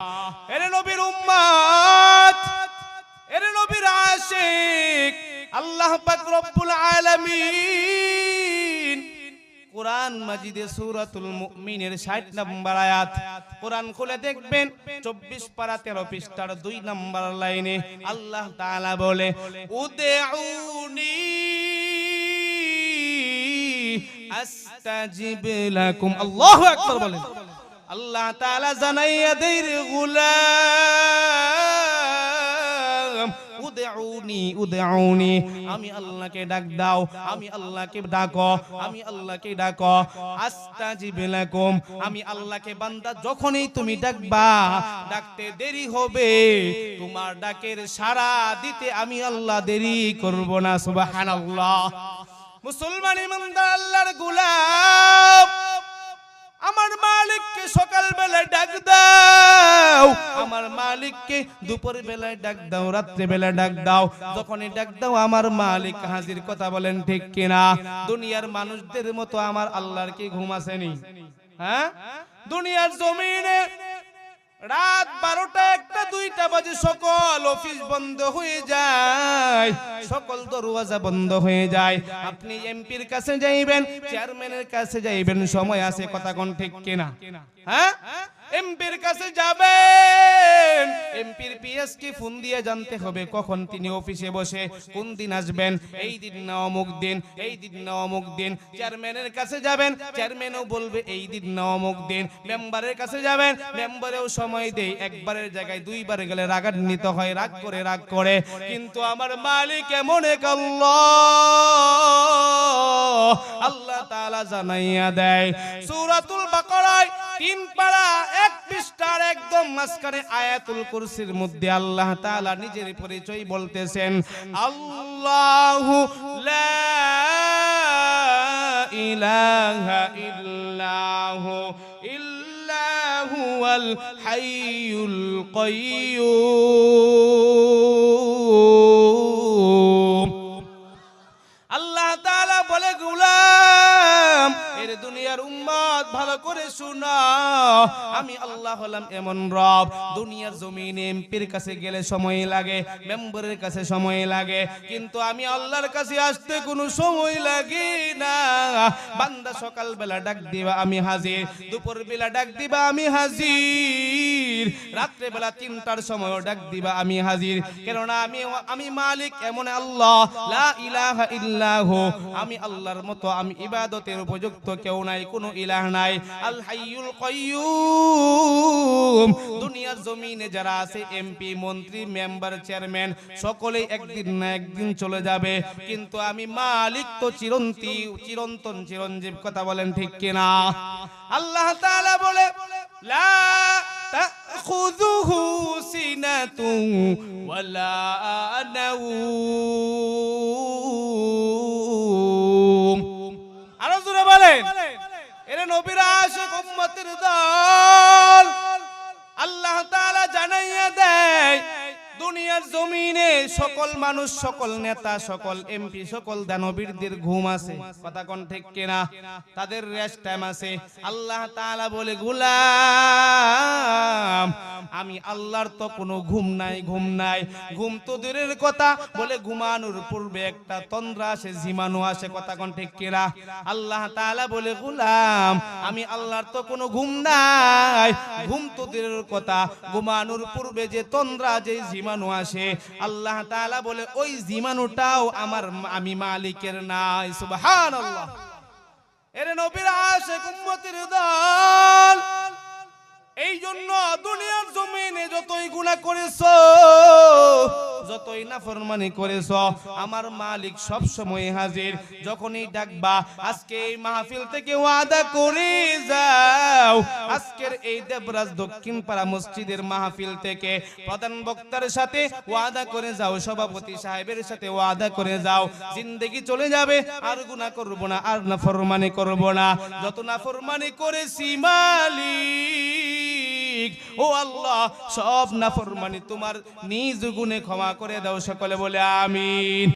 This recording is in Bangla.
এরে নবীর উম্মত, এরে নবীর আশিক, আল্লাহ পাক রব্বুল আলামিন কোরআন মাজিদে সূরাতুল মুমিনের 60 নম্বর আয়াত। কোরআন খুলে দেখবেন 24 পারা 13 পৃষ্ঠার 2 নম্বর লাইনে আল্লাহ তাআলা বলে, উদউনি আস্তাজিব লাকুম। আল্লাহু আকবার বলেন। আল্লাহ তালা জানাইয়া দেই গুলাম, উদউনি উদউনি, আমি আল্লাহকে ডাক দাও, আমি আল্লাহকে ডাকো, আমি আল্লাহকে ডাকো, আস্তাজিব লাকুম, আমি আল্লাহকে বান্দা যখনই তুমি ডাকবা, ডাকতে দেরি হবে, তোমার ডাকের সাড়া দিতে আমি আল্লাহ দেরি করব না, সুবহানাল্লাহ। মুসলমান ইমানদার, আল্লাহর গোলাম আমার মালিককে দুপুর বেলায় ডাক দাও, রাত্রে বেলায় ডাক দাও। যখনই ডাক দাও, আমার মালিক হাজির কথা বলেন, ঠিক কিনা? দুনিয়ার মানুষদের মতো আমার আল্লাহর কি ঘুম আসেনি? হ্যাঁ? দুনিয়ার জমিনে রাত বারোটা একটা, দুইটা বাজে, সকল অফিস বন্ধ হয়ে যায়। সকল দরওয়াজা বন্ধ হয়ে যায়। আপনি এমপির কাছে যাইবেন, চেয়ারম্যানের কাছে যাইবেন, সময় আছে, কথা কোন ঠিক কিনা? হ্যাঁ? এমপির কাছে যাবেন। এমপির পিএস ফোন দিয়ে জানতে হবে কখন তিনি অফিসে বসে, কোন দিন আসবেন, এই দিন না অমুক দিন, এই দিন না অমুক দিন। চেয়ারম্যানের কাছে যাবেন, চেয়ারম্যানও বলবে এই দিন না অমুক দিন। মেম্বারের কাছে যাবেন, মেম্বারেও সময় দেই, একবারের জায়গায় দুইবার গেলে রাগান্বিত হয়, রাগ করে রাগ করে। কিন্তু আমার মালিক এমন এক আল্লাহ। আল্লাহ তাআলা জানাইয়া দেয়, সূরাতুল বাকারায় তিন পারা পৃষ্ঠার একদম মাঝখানে আয়াতুল কুরসির মধ্যে আল্লাহ তাআলা নিজের পরিচয় বলতেছেন, আল্লাহু লা ইলাহা ইল্লাহু ইল্লাহু আল হাইয়ুল কাইয়্যুম দুনিয়ার উম্মাদ ভালো করে শোনা। আমি আল্লাহ হলাম এমন রব। দুনিয়ার জমিন এমপির কাছে গেলে সময় লাগে, মেম্বারের কাছে সময় লাগে। কিন্তু আমি আল্লাহর কাছে আসতে কোনো সময় লাগে না। বান্দা সকাল বেলা ডাক দিবা, আমি হাজির। দুপুর বেলা ডাক দিবা, আমি হাজির। রাত্রে বেলা তিনটার সময় ডাক দিবা, আমি হাজির। কেননা আমি আমি মালিক, এমন আল্লাহ। লা ইলাহা ইল্লাহু। আমি আল্লাহর মতো, আমি ইবাদতের উপযুক্ত কেউ নাই, কোনো ইলাহ নাই। আল হাইয়ুল কাইয়্যুম দুনিয়ার জমিনে যারা আছে, এমপি, মন্ত্রী, মেম্বার, চেয়ারম্যান, সকলেই একদিন না একদিন চলে যাবে। কিন্তু আমি মালিক তো চিরন্তি, চিরন্তন চিরঞ্জীব, কথা বলেন ঠিক কিনা? আল্লাহ তাআলা বলে, লা তাখুযুহু সিনাতুন ওয়ালা নাউম দুনিয়ার জমিনে সকল মানুষ, সকল নেতা, সকল এমপি, সকল দানবীরদের ঘুম আছে। কথা কোন ঠিক কিনা? তাদের রেস্ট টাইম আছে। আল্লাহ তাআলা বলে, গুলাম, আমি আল্লাহর তো কোনো ঘুম নাই ঘুম নাই। ঘুম তো দূরের কথা বলে ঘুমানোর পূর্বে একটা তন্দ্রা আসে ঝিমানো আসে। কথা কোন ঠিক কিনা? আল্লাহ তাআলা বলে, গুলাম, আমি আল্লাহর তো কোনো ঘুম নাই। ঘুম তো দূরের কথা। ঘুমানোর পূর্বে যে তন্দ্রা, যে জীবাণু আসে। আল্লাহ তাআলা বলে, ওই জীবাণুটাও আমার, আমি মালিকের নাই। সুবহানাল্লাহ। এর নবীর আসে কুম্মতির দল এই জন্য দুনিয়ার জমিনে যতই গুণা করেছ যতই নাফরমানি করেছ, আমার মালিক সব সময় হাজির। যখনই ডাকবা, আজকে এই মাহফিল থেকে ওয়াদা করে যাও। আজকের এই দেবরাজ দক্ষিণ পাড়া মসজিদের মাহফিল থেকে প্রধান বক্তার সাথে ওয়াদা করে যাও, সভাপতি সাহেবের সাথে ওয়াদা করে যাও। জিন্দেগি চলে যাবে, আর গুনাহ করব না, আর নাফরমানি করব না। যত না ফরমানি করেছি মালিক ও আল্লাহ সব নাফরমানি তোমার নিজ গুণে ক্ষমা করে দাও সকলে বলে আমিন।